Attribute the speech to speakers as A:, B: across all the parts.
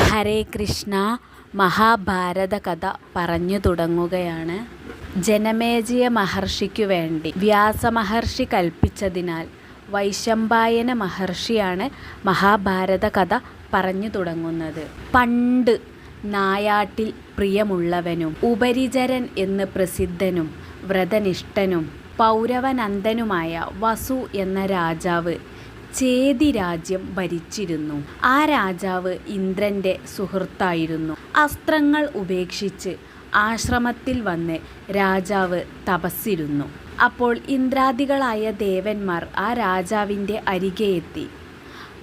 A: ഹരേ കൃഷ്ണ മഹാഭാരത കഥ പറഞ്ഞു തുടങ്ങുകയാണ്. ജനമേജയ മഹർഷിക്കു വേണ്ടി. വ്യാസമഹർഷി കൽപ്പിച്ചതിനാൽ വൈശമ്പായന മഹർഷിയാണ് മഹാഭാരത കഥ പറഞ്ഞു തുടങ്ങുന്നത്. പണ്ട് നായാട്ടിൽ പ്രിയമുള്ളവനും ഉപരിചരൻ എന്ന് പ്രസിദ്ധനും വ്രതനിഷ്ഠനും പൗരവനന്ദനുമായ വസു എന്ന രാജാവ് ചേതി രാജ്യം ഭരിച്ചിരുന്നു. ആ രാജാവ് ഇന്ദ്രന്റെ സുഹൃത്തായിരുന്നു. അസ്ത്രങ്ങൾ ഉപേക്ഷിച്ച് ആശ്രമത്തിൽ വന്ന് രാജാവ് തപസ്സിരുന്നു. അപ്പോൾ ഇന്ദ്രാദികളായ ദേവന്മാർ ആ രാജാവിന്റെ അരികെ എത്തി.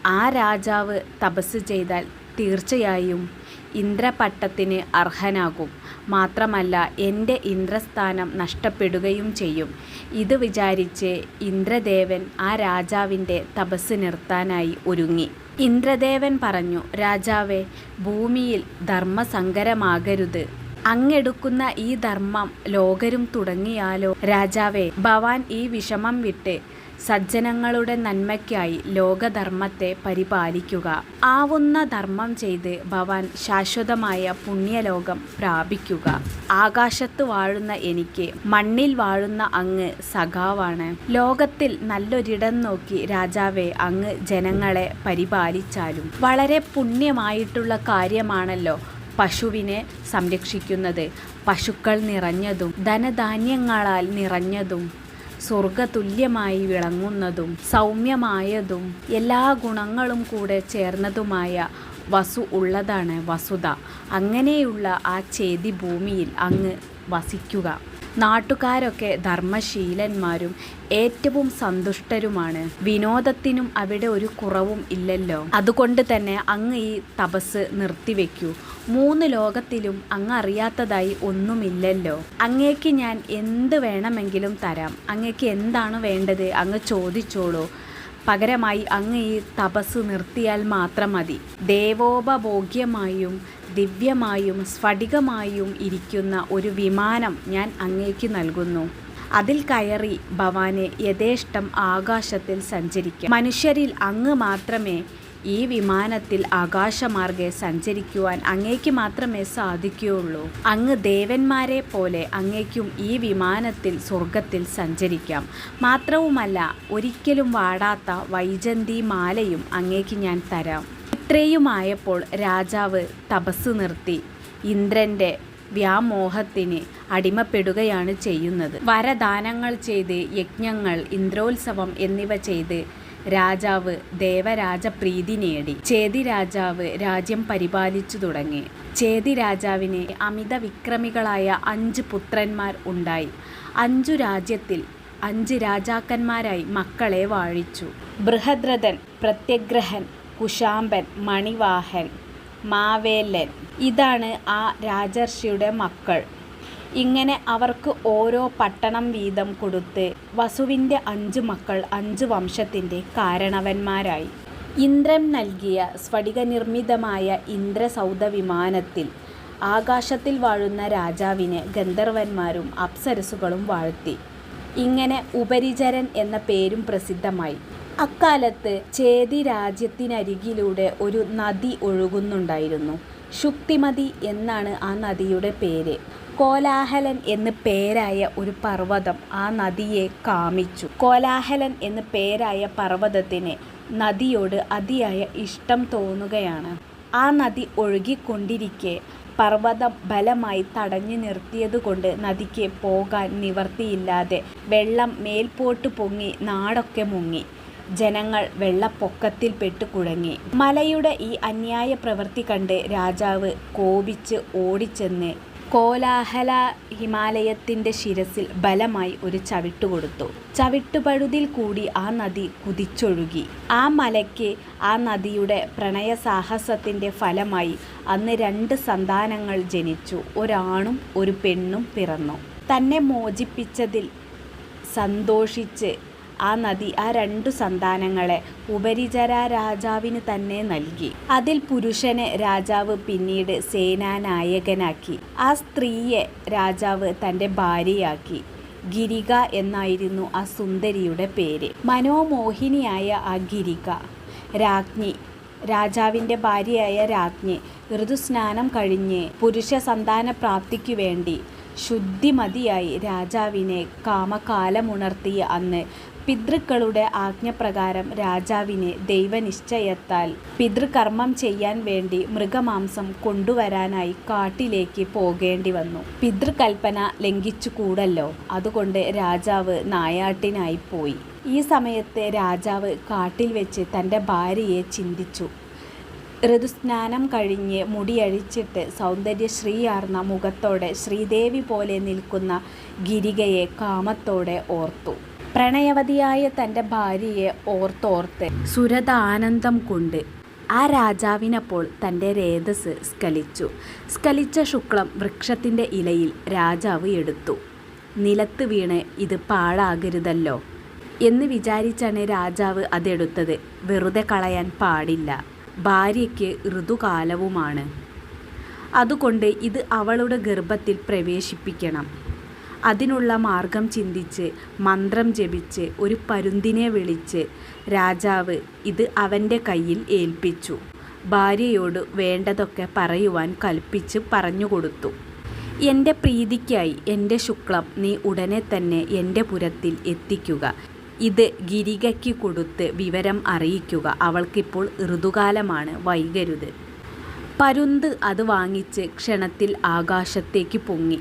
A: ആ രാജാവ് തപസ് ചെയ്താൽ തീർച്ചയായും ഇന്ദ്രപട്ടത്തിന് അർഹനാകും. മാത്രമല്ല എന്റെ ഇന്ദ്രസ്ഥാനം നഷ്ടപ്പെടുകയും ചെയ്യും. ഇത് വിചാരിച്ച് ഇന്ദ്രദേവൻ ആ രാജാവിന്റെ തപസ് നിർത്താനായി ഒരുങ്ങി. ഇന്ദ്രദേവൻ പറഞ്ഞു രാജാവേ ഭൂമിയിൽ ധർമ്മസങ്കരമാകരുത്. അങ്ങെടുക്കുന്ന ഈ ധർമ്മം ലോകരും തുടങ്ങിയാലോ? രാജാവേ ഭവാൻ ഈ വിഷമം വിട്ട് സജ്ജനങ്ങളുടെ നന്മയ്ക്കായി ലോകധർമ്മത്തെ പരിപാലിക്കുക. ആവുന്ന ധർമ്മം ചെയ്ത് ഭവാൻ ശാശ്വതമായ പുണ്യലോകം പ്രാപിക്കുക. ആകാശത്ത് വാഴുന്ന എനിക്ക് മണ്ണിൽ വാഴുന്ന അങ്ങ് സഖാവാണ്. ലോകത്തിൽ നല്ലൊരിടം നോക്കി രാജാവെ അങ്ങ് ജനങ്ങളെ പരിപാലിച്ചാലും. വളരെ പുണ്യമായിട്ടുള്ള കാര്യമാണല്ലോ പശുവിനെ സംരക്ഷിക്കുന്നത്. പശുക്കൾ നിറഞ്ഞതും ധനധാന്യങ്ങളാൽ നിറഞ്ഞതും. സ്വർഗതുല്യമായി വിളങ്ങുന്നതും സൗമ്യമായതും എല്ലാ ഗുണങ്ങളും കൂടെ ചേർന്നതുമായ വസു ഉള്ളതാണ് വസുത. അങ്ങനെയുള്ള ആ ചേതി ഭൂമിയിൽ അങ്ങ് വസിക്കുക. നാട്ടുകാരൊക്കെ ധർമ്മശീലന്മാരും ഏറ്റവും സന്തുഷ്ടരുമാണ്. വിനോദത്തിനും അവിടെ ഒരു കുറവും ഇല്ലല്ലോ. അതുകൊണ്ട് തന്നെ അങ്ങ് ഈ തപസ് നിർത്തിവെക്കൂ. മൂന്ന് ലോകത്തിലും അങ്ങ് അറിയാത്തതായി ഒന്നുമില്ലല്ലോ. അങ്ങേക്ക് ഞാൻ എന്ത് വേണമെങ്കിലും തരാം. അങ്ങേക്ക് എന്താണ് വേണ്ടത് അങ്ങ് ചോദിച്ചോളൂ. പകരമായി അങ്ങ് ഈ തപസ് നിർത്തിയാൽ മാത്രം മതി. ദേവോപഭോഗ്യമായും ദിവ്യമായും സ്ഫടികമായും ഇരിക്കുന്ന ഒരു വിമാനം ഞാൻ അങ്ങേക്ക് നൽകുന്നു. അതിൽ കയറി ഭവാനെ യഥേഷ്ടം ആകാശത്തിൽ സഞ്ചരിക്കും. മനുഷ്യരിൽ അങ്ങ് മാത്രമേ ഈ വിമാനത്തിൽ ആകാശമാർഗെ സഞ്ചരിക്കുവാൻ അങ്ങേക്ക് മാത്രമേ സാധിക്കുകയുള്ളൂ. അങ്ങ് ദേവന്മാരെ പോലെ അങ്ങേക്കും ഈ വിമാനത്തിൽ സ്വർഗത്തിൽ സഞ്ചരിക്കാം. മാത്രവുമല്ല ഒരിക്കലും വാടാത്ത വൈജന്തി മാലയും അങ്ങേക്ക് ഞാൻ തരാം. ഇത്രയുമായപ്പോൾ രാജാവ് തപസ് നിർത്തി. ഇന്ദ്രന്റെ വ്യാമോഹത്തിന് അടിമപ്പെടുകയാണ് ചെയ്യുന്നത്. വരദാനങ്ങൾ ചെയ്ത് യജ്ഞങ്ങൾ ഇന്ദ്രോത്സവം എന്നിവ ചെയ്ത് രാജാവ് ദേവരാജ പ്രീതി നേടി. ചേതി രാജാവ് രാജ്യം പരിപാലിച്ചു തുടങ്ങി. ചേതി രാജാവിന് അമിത വിക്രമികളായ അഞ്ച് പുത്രന്മാർ ഉണ്ടായി. അഞ്ചു രാജ്യത്തിൽ അഞ്ച് രാജാക്കന്മാരായി മക്കളെ വാഴിച്ചു. ബൃഹദ്രഥൻ പ്രത്യഗ്രഹൻ കുശാമ്പൻ മണിവാഹൻ മാവേലൻ. ഇതാണ് ആ രാജർഷിയുടെ മക്കൾ. ഇങ്ങനെ അവർക്ക് ഓരോ പട്ടണം വീതം കൊടുത്ത് വസുവിന്റെ അഞ്ച് മക്കൾ അഞ്ച് വംശത്തിന്റെ കാരണവന്മാരായി. ഇന്ദ്രൻ നൽകിയ സ്ഫടിക നിർമ്മിതമായ ഇന്ദ്രസൗധ വിമാനത്തിൽ ആകാശത്തിൽ വാഴുന്ന രാജാവിനെ ഗന്ധർവന്മാരും അപ്സരസുകളും വാഴ്ത്തി. ഇങ്ങനെ ഉപരിചരൻ എന്ന പേരും പ്രസിദ്ധമായി. അക്കാലത്ത് ചേതി രാജ്യത്തിനരികിലൂടെ ഒരു നദി ഒഴുകുന്നുണ്ടായിരുന്നു. ശുക്തിമതി എന്നാണ് ആ നദിയുടെ പേര്. കോലാഹലൻ എന്ന് പേരായ ഒരു പർവതം ആ നദിയെ കാമിച്ചു. കോലാഹലൻ എന്ന് പേരായ പർവതത്തിന് നദിയോട് അതിയായ ഇഷ്ടം തോന്നുകയാണ്. ആ നദി ഒഴുകിക്കൊണ്ടിരിക്കെ പർവതം ബലമായി തടഞ്ഞു നിർത്തിയതുകൊണ്ട് നദിക്ക് പോകാൻ നിവർത്തിയില്ലാതെ വെള്ളം മേൽപോട്ട് പൊങ്ങി നാടൊക്കെ മുങ്ങി. ജനങ്ങൾ വെള്ളപ്പൊക്കത്തിൽ പെട്ടു കുഴങ്ങി. മലയുടെ ഈ അന്യായ പ്രവൃത്തി കണ്ട് രാജാവ് കോപിച്ച് ഓടിച്ചെന്ന് കോലാഹല ഹിമാലയത്തിന്റെ ശിരസിൽ ബലമായി ഒരു ചവിട്ടു കൊടുത്തു ചവിട്ടുപഴുതിൽ കൂടി ആ നദി കുതിച്ചൊഴുകി. ആ മലയ്ക്ക് ആ നദിയുടെ പ്രണയ പ്രണയസാഹസത്തിന്റെ ഫലമായി അന്ന് രണ്ട് സന്താനങ്ങൾ ജനിച്ചു. ഒരാണും ഒരു പെണ്ണും പിറന്നു. തന്നെ മോചിപ്പിച്ചതിൽ സന്തോഷിച്ച് ആ നദി ആ രണ്ടു സന്താനങ്ങളെ ഉപരിചര രാജാവിന് തന്നെ നൽകി. അതിൽ പുരുഷനെ രാജാവ് പിന്നീട് സേനാനായകനാക്കി. ആ സ്ത്രീയെ രാജാവ് തന്റെ ഭാര്യയാക്കി. ഗിരിക എന്നായിരുന്നു ആ സുന്ദരിയുടെ പേര്. മനോമോഹിനിയായ ആ ഗിരിക. രാജ്ഞി. രാജാവിന്റെ ഭാര്യയായ രാജ്ഞി ഋതുസ്നാനം കഴിഞ്ഞ് പുരുഷ സന്താന പ്രാപ്തിക്കു വേണ്ടി ശുദ്ധിമതിയായി രാജാവിനെ കാമകാലമുണർത്തിയ അന്ന് പിതൃക്കളുടെ ആജ്ഞപ്രകാരം രാജാവിന് ദൈവനിശ്ചയത്താൽ പിതൃകർമ്മം ചെയ്യാൻ വേണ്ടി മൃഗമാംസം കൊണ്ടുവരാനായി കാട്ടിലേക്ക് പോകേണ്ടി വന്നു. പിതൃകൽപ്പന ലംഘിച്ചുകൂടല്ലോ അതുകൊണ്ട് രാജാവ് നായാട്ടിനായി പോയി. ഈ സമയത്ത് രാജാവ് കാട്ടിൽ വെച്ച് തന്റെ ഭാര്യയെ ചിന്തിച്ചു. ഋതുസ്നാനം കഴിഞ്ഞ് മുടിയഴിച്ചിട്ട് സൗന്ദര്യശ്രീയാർന്ന മുഖത്തോടെ ശ്രീദേവി പോലെ നിൽക്കുന്ന ഗിരികയെ കാമത്തോടെ ഓർത്തു. പ്രണയവതിയായ തന്റെ ഭാര്യയെ ഓർത്തോർത്ത് സുരത ആനന്ദം കൊണ്ട് ആ രാജാവിനപ്പോൾ തന്റെ രേതസ് സ്കലിച്ചു. സ്കലിച്ച ശുക്ലം വൃക്ഷത്തിന്റെ ഇലയിൽ രാജാവ് എടുത്തു. നിലത്ത് വീണ് ഇത് പാഴാകരുതല്ലോ എന്ന് വിചാരിച്ചാണ് രാജാവ് അതെടുത്തത്. വെറുതെ കളയാൻ പാടില്ല. ഭാര്യയ്ക്ക് ഋതുകാലവുമാണ്. അതുകൊണ്ട് ഇത് അവളുടെ ഗർഭത്തിൽ പ്രവേശിപ്പിക്കണം. അതിനുള്ള മാർഗം ചിന്തിച്ച് മന്ത്രം ജപിച്ച് ഒരു പരുന്തിനെ വിളിച്ച് രാജാവ് ഇത് അവന്റെ കയ്യിൽ ഏൽപ്പിച്ചു. ഭാര്യയോട് വേണ്ടതൊക്കെ പറയുവാൻ കൽപ്പിച്ച് പറഞ്ഞുകൊടുത്തു. എന്റെ പ്രീതിക്കായി എന്റെ ശുക്ലം നീ ഉടനെ തന്നെ എന്റെ പുരത്തിൽ എത്തിക്കുക. ഇത് ഗിരികയ്ക്ക് കൊടുത്ത് വിവരം അറിയിക്കുക. അവൾക്കിപ്പോൾ ഋതുകാലമാണ് വൈകരുത്. പരുന്ത് അത് വാങ്ങിച്ച് ക്ഷണത്തിൽ ആകാശത്തേക്ക് പൊങ്ങി.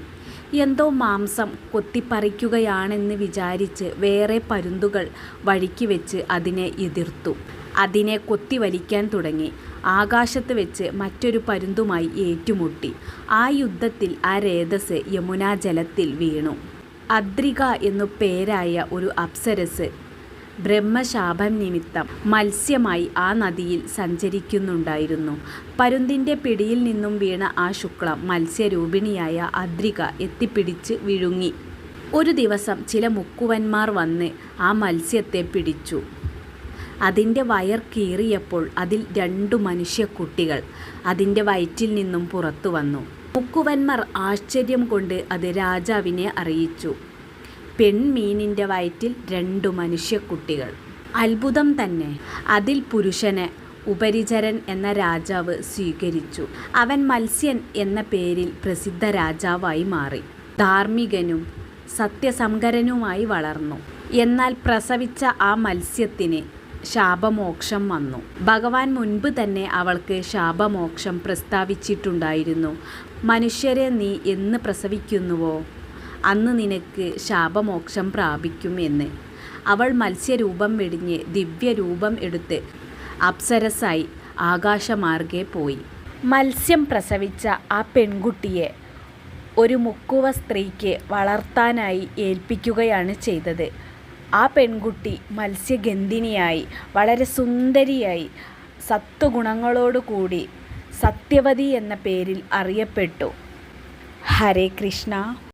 A: എന്തോ മാംസം കൊത്തിപ്പറിക്കുകയാണെന്ന് വിചാരിച്ച് വേറെ പരുന്തുകൾ വഴിക്ക് വെച്ച് അതിനെ എതിർത്തു. അതിനെ കൊത്തിവലിക്കാൻ തുടങ്ങി. ആകാശത്ത് വെച്ച് മറ്റൊരു പരുന്തുമായി ഏറ്റുമുട്ടി. ആ യുദ്ധത്തിൽ ആ രേതസ് യമുനാ ജലത്തിൽ വീണു. അദ്രിക എന്നു പേരായ ഒരു അപ്സരസ് ബ്രഹ്മശാപം നിമിത്തം മത്സ്യമായി ആ നദിയിൽ സഞ്ചരിക്കുന്നുണ്ടായിരുന്നു. പരുന്തിന്റെ പിടിയിൽ നിന്നും വീണ ആ ശുക്ലം മത്സ്യരൂപിണിയായ അദ്രിക എത്തിപ്പിടിച്ച് വിഴുങ്ങി. ഒരു ദിവസം ചില മുക്കുവന്മാർ വന്ന് ആ മത്സ്യത്തെ പിടിച്ചു. അതിന്റെ വയർ കീറിയപ്പോൾ അതിൽ രണ്ടു മനുഷ്യക്കുട്ടികൾ അതിന്റെ വയറ്റിൽ നിന്നും പുറത്തു വന്നു. മുക്കുവന്മാർ ആശ്ചര്യം കൊണ്ട് അത് രാജാവിനെ അറിയിച്ചു. പെൺമീനിന്റെ വയറ്റിൽ രണ്ടു മനുഷ്യക്കുട്ടികൾ. അത്ഭുതം തന്നെ. അതിൽ പുരുഷനെ ഉപരിചരൻ എന്ന രാജാവ് സ്വീകരിച്ചു. അവൻ മത്സ്യൻ എന്ന പേരിൽ പ്രസിദ്ധ രാജാവായി മാറി. ധാർമ്മികനും സത്യസംഗരനുമായി വളർന്നു. എന്നാൽ പ്രസവിച്ച ആ മത്സ്യത്തിന് ശാപമോക്ഷം വന്നു. ഭഗവാൻ മുൻപ് തന്നെ അവൾക്ക് ശാപമോക്ഷം പ്രസ്താവിച്ചിട്ടുണ്ടായിരുന്നു. മനുഷ്യരെ നീ എന്ന് പ്രസവിക്കുന്നുവോ? അന്ന് നിനക്ക് ശാപമോക്ഷം പ്രാപിക്കും എന്ന്. അവൾ മത്സ്യരൂപം വെടിഞ്ഞ് ദിവ്യരൂപം എടുത്ത് അപ്സരസായി ആകാശമാർഗെ പോയി. മത്സ്യം പ്രസവിച്ച ആ പെൺകുട്ടിയെ ഒരു മുക്കുവ സ്ത്രീക്ക് വളർത്താനായി ഏൽപ്പിക്കുകയാണ് ചെയ്തത്. ആ പെൺകുട്ടി മത്സ്യഗന്ധിനിയായി വളരെ സുന്ദരിയായി സത്വഗുണങ്ങളോടുകൂടി സത്യവതി എന്ന പേരിൽ അറിയപ്പെട്ടു. ഹരേ കൃഷ്ണ.